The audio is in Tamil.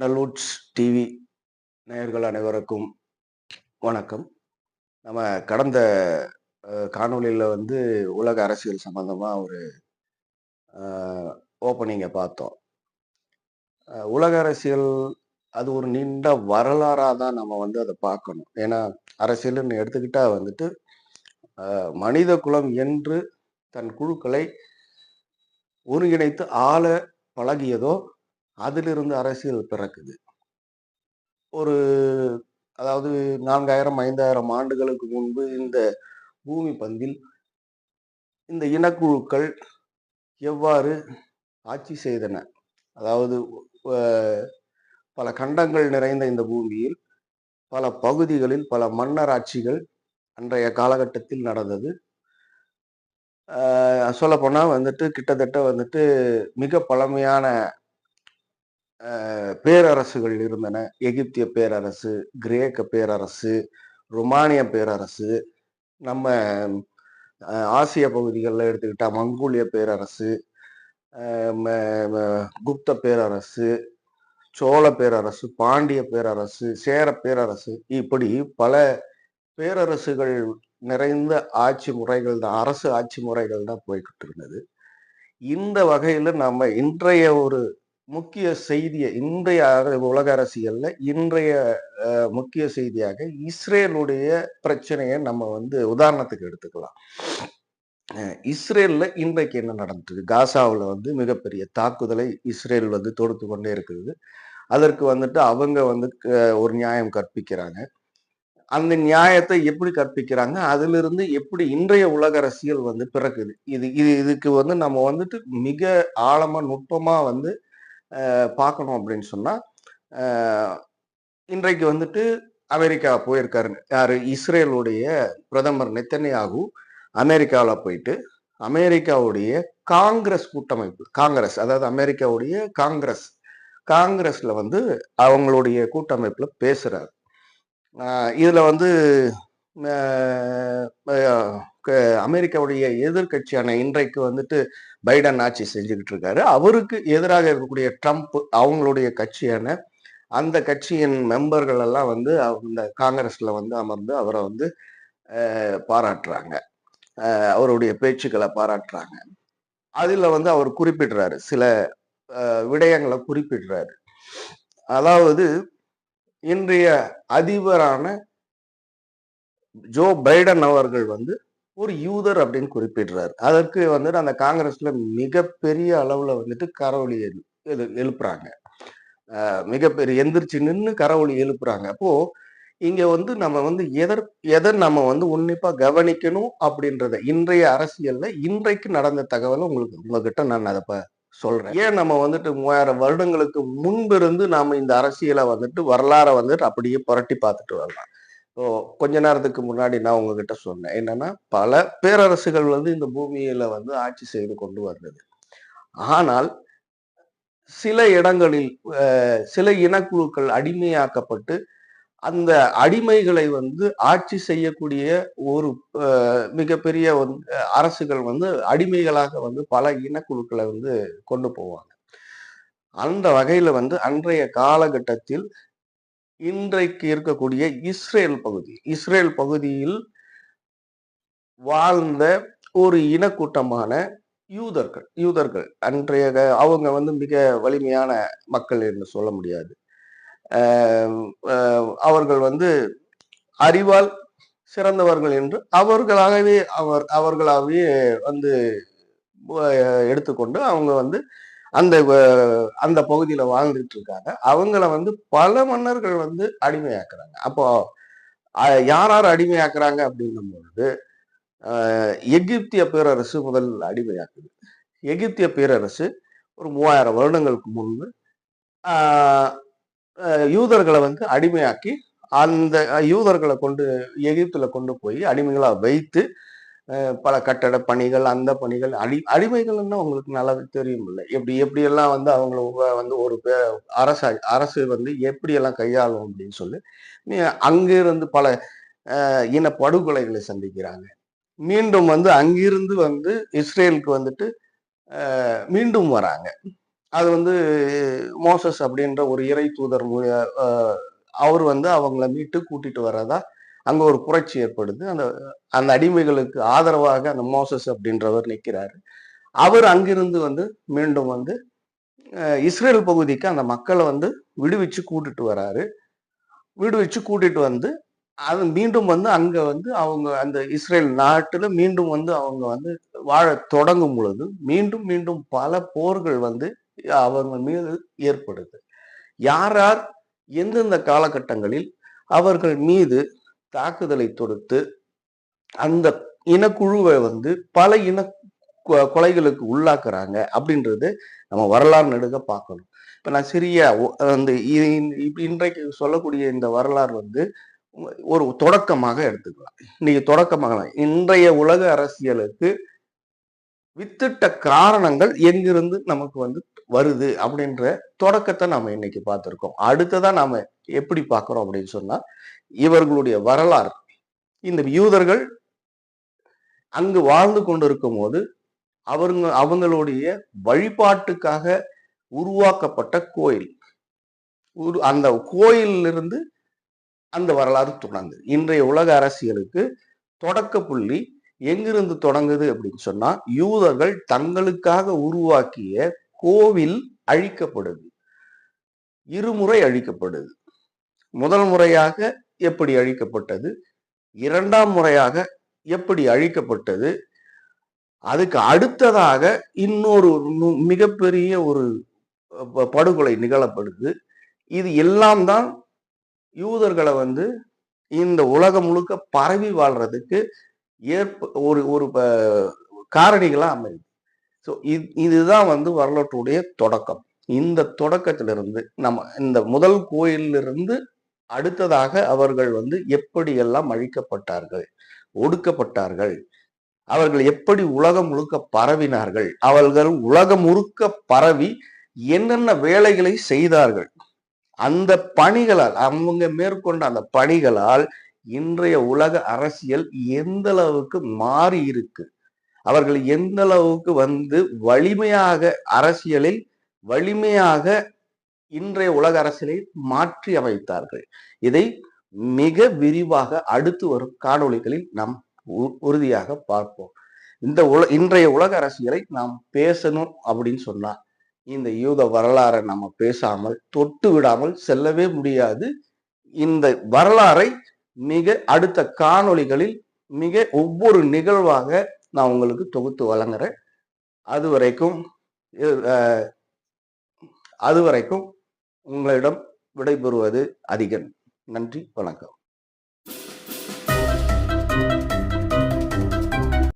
நல்லூட்ஸ் டிவி நேயர்கள் அனைவருக்கும் வணக்கம். நம்ம கடந்த காணொளியில் வந்து உலக அரசியல் சம்பந்தமாக ஒரு ஓப்பனிங்கை பார்த்தோம். உலக அரசியல் அது ஒரு நீண்ட வரலாறாக தான் நம்ம வந்து அதை பார்க்கணும். ஏன்னா அரசியல்னு எடுத்துக்கிட்டால் வந்துட்டு மனித குலம் என்று தன் குழுக்களை ஒருங்கிணைத்து ஆள பழகியதோ அதிலிருந்து அரசியல் பிறக்குது. ஒரு அதாவது நான்காயிரம் ஐந்தாயிரம் ஆண்டுகளுக்கு முன்பு இந்த பூமி பந்தில் இந்த இனக்குழுக்கள் எவ்வாறு ஆட்சி செய்தன? அதாவது பல கண்டங்கள் நிறைந்த இந்த பூமியில் பல பகுதிகளில் பல மன்னர் ஆட்சிகள் அன்றைய காலகட்டத்தில் நடந்தது. சொல்லப்போனால் வந்துட்டு கிட்டத்தட்ட வந்துட்டு மிக பழமையான பேரரசுகள் இருந்தன. எகிப்திய பேரரசு கிரேக்க பேரரசு ருமானிய பேரரசு நம்ம ஆசிய பகுதிகளில் எடுத்துக்கிட்டா மங்கோலிய பேரரசு குப்த பேரரசு சோழ பேரரசு பாண்டிய பேரரசு சேர பேரரசு இப்படி பல பேரரசுகள் நிறைந்த ஆட்சி முறைகள் தான் அரசு ஆட்சி முறைகள் தான் போய்கிட்டு இருந்தது. இந்த வகையில் நம்ம இன்றைய ஒரு முக்கிய செய்தியை இன்றைய உலக அரசியல்ல இன்றைய முக்கிய செய்தியாக இஸ்ரேலுடைய பிரச்சனையை நம்ம வந்து உதாரணத்துக்கு எடுத்துக்கலாம். இஸ்ரேலில் இஸ்ரேல்ல இன்றைக்கு என்ன நடந்துட்டு காசாவில் வந்து மிகப்பெரிய தாக்குதலை இஸ்ரேல் வந்து தொடுத்து கொண்டே இருக்குது. அதற்கு வந்துட்டு அவங்க வந்து ஒரு நியாயம் கற்பிக்கிறாங்க. அந்த நியாயத்தை எப்படி கற்பிக்கிறாங்க? அதிலிருந்து எப்படி இன்றைய உலக அரசியல் வந்து பிறக்குது? இது இது இதுக்கு வந்து நம்ம வந்துட்டு மிக ஆழமா நுட்பமா வந்து பார்க்கணும் அப்படின்னு சொன்னால் இன்றைக்கு வந்துட்டு அமெரிக்கா போயிருக்காரு யார்? இஸ்ரேலுடைய பிரதமர் நெத்தனியாகு அமெரிக்காவில் போயிட்டு அமெரிக்காவுடைய காங்கிரஸ் கூட்டமைப்பு காங்கிரஸ் அதாவது அமெரிக்காவுடைய காங்கிரஸ் காங்கிரஸில் வந்து அவங்களுடைய கூட்டமைப்பில் பேசுகிறார் இதில் வந்து அமெரிக்காவுடைய எதிர்க்கட்சியான இன்றைக்கு வந்துட்டு பைடன் ஆட்சி செஞ்சுக்கிட்டு இருக்காரு. அவருக்கு எதிராக இருக்கக்கூடிய ட்ரம்ப் அவங்களுடைய கட்சியான அந்த கட்சியின் மெம்பர்கள் எல்லாம் வந்து அந்த காங்கிரஸ்ல வந்து அமர்ந்து அவரை வந்து பாராட்டுறாங்க. அவருடைய பேச்சுக்களை பாராட்டுறாங்க. அதில் வந்து அவர் குறிப்பிடுறாரு. சில விடயங்களை குறிப்பிடுறாரு. அதாவது இன்றைய அதிபரான ஜோ பைடன் அவர்கள் வந்து ஒரு யூதர் அப்படின்னு குறிப்பிடுறாரு. அதற்கு வந்துட்டு அந்த காங்கிரஸ்ல மிகப்பெரிய அளவுல வந்துட்டு கரவொலி எழு எழு- எழுப்புறாங்க. மிகப்பெரிய எந்திரிச்சு நின்று கரவொலி எழுப்புறாங்க. அப்போ இங்க வந்து நம்ம வந்து எதர் எதை நம்ம வந்து உன்னிப்பா கவனிக்கணும் அப்படின்றத இன்றைய அரசியல்ல இன்றைக்கு நடந்த தகவலை உங்களுக்கு உங்ககிட்ட நான் அதை சொல்றேன். ஏன் நம்ம வந்துட்டு மூவாயிரம் வருடங்களுக்கு முன்பிருந்து நாம இந்த அரசியலை வந்துட்டு வரலாறை வந்துட்டு அப்படியே புரட்டி பார்த்துட்டு வரலாம்? ஸோ கொஞ்ச நேரத்துக்கு முன்னாடி நான் உங்ககிட்ட சொன்னேன். என்னன்னா பல பேரரசுகள் வந்து இந்த பூமியில வந்து ஆட்சி செய்து கொண்டு வந்தது. ஆனால் சில இடங்களில் சில இனக்குழுக்கள் அடிமையாக்கப்பட்டு அந்த அடிமைகளை வந்து ஆட்சி செய்யக்கூடிய ஒரு மிகப்பெரிய வந்து அரசுகள் வந்து அடிமைகளாக வந்து பல இனக்குழுக்களை வந்து கொண்டு போவாங்க. அந்த வகையில வந்து அன்றைய காலகட்டத்தில் இன்றைக்கு இருக்கக்கூடிய இஸ்ரேல் பகுதி. இஸ்ரேல் பகுதியில் வாழ்ந்த ஒரு இனக்கூட்டமான யூதர்கள். யூதர்கள். அன்றைய அவங்க வந்து மிக வலிமையான மக்கள் என்று சொல்ல முடியாது. அவர்கள் வந்து அறிவால் சிறந்தவர்கள் என்று அவர்களாகவே அவர் அவர்களாகவே வந்து எடுத்துக்கொண்டு அவங்க வந்து அந்த அந்த பகுதியில வாழ்ந்துட்டு இருக்காங்க. அவங்கள வந்து பல மன்னர்கள் வந்து அடிமையாக்குறாங்க. அப்போ யார் யார் அடிமையாக்குறாங்க அப்படின்னும் பொழுது எகிப்திய பேரரசு முதல் அடிமையாக்குது. எகிப்திய பேரரசு ஒரு மூவாயிரம் வருடங்களுக்கு முன்பு யூதர்களை வந்து அடிமையாக்கி அந்த யூதர்களை கொண்டு எகிப்துல கொண்டு போய் அடிமைகளாக வைத்து பல கட்டட பணிகள் அந்த பணிகள் அடி அடிமைகள்னா உங்களுக்கு நல்லா தெரியும் இல்லை எப்படி எப்படியெல்லாம் வந்து அவங்கள வந்து ஒரு பே- அரசு அரசு வந்து எப்படியெல்லாம் கையாளும் அப்படின்னு சொல்லி அங்கிருந்து பல இன படுகொலைகளை சந்திக்கிறாங்க. மீண்டும் வந்து அங்கிருந்து வந்து இஸ்ரேலுக்கு வந்துட்டு மீண்டும் வராங்க. அது வந்து மோசஸ் அப்படின்ற ஒரு இறை தூதர் அவர் வந்து அவங்கள மீட்டு கூட்டிட்டு வர்றதா அங்கே ஒரு புரட்சி ஏற்படுது. அந்த அந்த அடிமைகளுக்கு ஆதரவாக அந்த மோசஸ் அப்படின்றவர் நிற்கிறாரு அவர் அங்கிருந்து வந்து மீண்டும் வந்து இஸ்ரேல் பகுதிக்கு அந்த மக்களை வந்து விடுவிச்சு கூட்டிட்டு வராரு. விடுவிச்சு கூட்டிட்டு வந்து அது மீண்டும் வந்து அங்கே வந்து அவங்க அந்த இஸ்ரேல் நாட்டில் மீண்டும் வந்து அவங்க வந்து வாழ தொடங்கும் பொழுது மீண்டும் மீண்டும் பல போர்கள் வந்து அவங்க மீது ஏற்படுது. யார் யார்? எந்தெந்த காலகட்டங்களில் அவர்கள் மீது தாக்குதலை தொடுத்து அந்த இனக்குழுவை வந்து பல இன கொ- கொலைகளுக்கு உள்ளாக்குறாங்க அப்படின்றது நம்ம வரலாறு நெடுக பார்க்கணும். இப்போ நான் சிறிய அந்த இப்ப இன்றைக்கு சொல்லக்கூடிய இந்த வரலாறு வந்து ஒரு தொடக்கமாக எடுத்துக்கலாம். இன்னைக்கு தொடக்கமாக இன்றைய உலக அரசியலுக்கு வித்திட்ட காரணங்கள் எங்கிருந்து நமக்கு வந்து வருது அப்படின்ற தொடக்கத்தை நாம இன்னைக்கு பார்த்துருக்கோம். அடுத்ததான் நாம எப்படி பார்க்குறோம் அப்படின்னு சொன்னா இவர்களுடைய வரலாறு. இந்த யூதர்கள் அங்கு வாழ்ந்து கொண்டிருக்கும் போது அவங்க அவங்களுடைய வழிபாட்டுக்காக உருவாக்கப்பட்ட கோயில். உரு- அந்த கோயிலிருந்து அந்த வரலாறு தொடங்குது. இன்றைய உலக அரசியலுக்கு தொடக்க புள்ளி எங்கிருந்து தொடங்குது அப்படின்னு சொன்னா யூதர்கள் தங்களுக்காக உருவாக்கிய கோவில் அழிக்கப்படுது. இருமுறை அழிக்கப்படுது. முதல் முறையாக எப்படி அழிக்கப்பட்டது? இரண்டாம் முறையாக எப்படி அழிக்கப்பட்டது? அதுக்கு அடுத்ததாக இன்னொரு நு- மிகப்பெரிய ஒரு ப- படுகொலை நிகழப்படுது. இது எல்லாம் தான் யூதர்களை வந்து இந்த உலகம் முழுக்க பரவி வாழ்றதுக்கு ஏற்ப ஒரு ஒரு ப- அமையுது ஸோ இது இதுதான் வந்து வரலாற்றுடைய தொடக்கம். இந்த தொடக்கத்திலிருந்து நம்ம இந்த முதல் கோயிலிருந்து அடுத்ததாக அவர்கள் வந்து எப்படியெல்லாம் அழிக்கப்பட்டார்கள் ஒடுக்கப்பட்டார்கள் அவர்கள் எப்படி உலகம் முழுக்க பரவினார்கள் அவர்கள் உலகம் முழுக்க பரவி என்னென்ன வேலைகளை செய்தார்கள் அந்த பணிகளால் அவங்க மேற்கொண்ட அந்த பணிகளால் இன்றைய உலக அரசியல் எந்த அளவுக்கு மாறி இருக்கு அவர்கள் எந்த அளவுக்கு வந்து வலிமையாக அரசியலில் வலிமையாக இன்றைய உலக அரசியலை மாற்றி அமைத்தார்கள்? இதை மிக விரிவாக அடுத்து வரும் காணொளிகளில் நாம் உ- உறுதியாக பார்ப்போம். இந்த உல இன்றைய உலக அரசியலை நாம் பேசணும் அப்படின்னு சொன்னா இந்த யூத வரலாறை நம்ம பேசாமல் தொட்டு விடாமல் செல்லவே முடியாது. இந்த வரலாறை மிக அடுத்த காணொளிகளில் மிக ஒவ்வொரு நிகழ்வாக நான் உங்களுக்கு தொகுத்து வழங்குறேன். அது வரைக்கும் அது வரைக்கும் உங்களிடம் விடைபெறுவது அதிகன் நன்றி வணக்கம்.